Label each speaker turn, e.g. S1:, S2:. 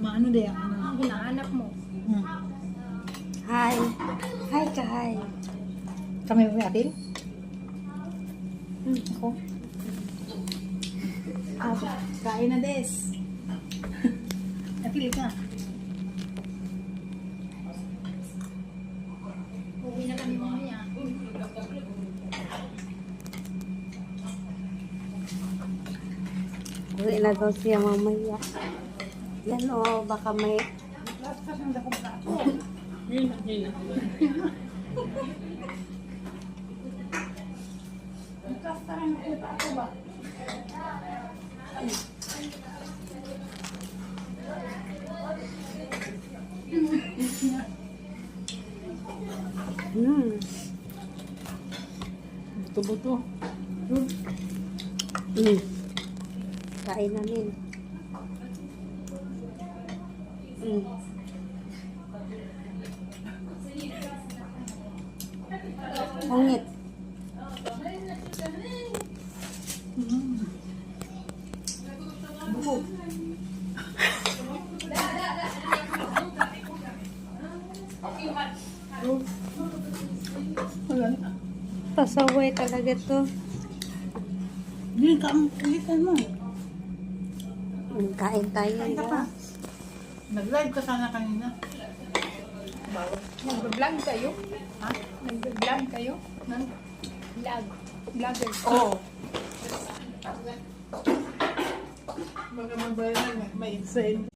S1: maano din. Ano.
S2: Ang hinahanap mo.
S1: Hmm.
S3: Hi. Hi, Kai.
S1: Kami may apil?
S3: Hmm.
S1: Ako. Ako. Kain na des. apil ka.
S2: Uwi na kami mamaya.
S3: Uwi na daw siya mamaya. Yan o, baka may... Hmm.
S1: Buto-buto.
S3: Hmm. Kain namin.
S1: Buko. Wala na.
S3: Pasaway talaga to.
S1: Hindi ka ang kulitan mo.
S3: Kain tayo.
S1: Kain ka pa. Nag-live ka sana kanina.
S2: Nag-vlog kayo?
S1: Ha?
S2: Nag-vlog kayo? Ng vlog. Vlogger.
S1: Oo. Baka magbayaran may insane.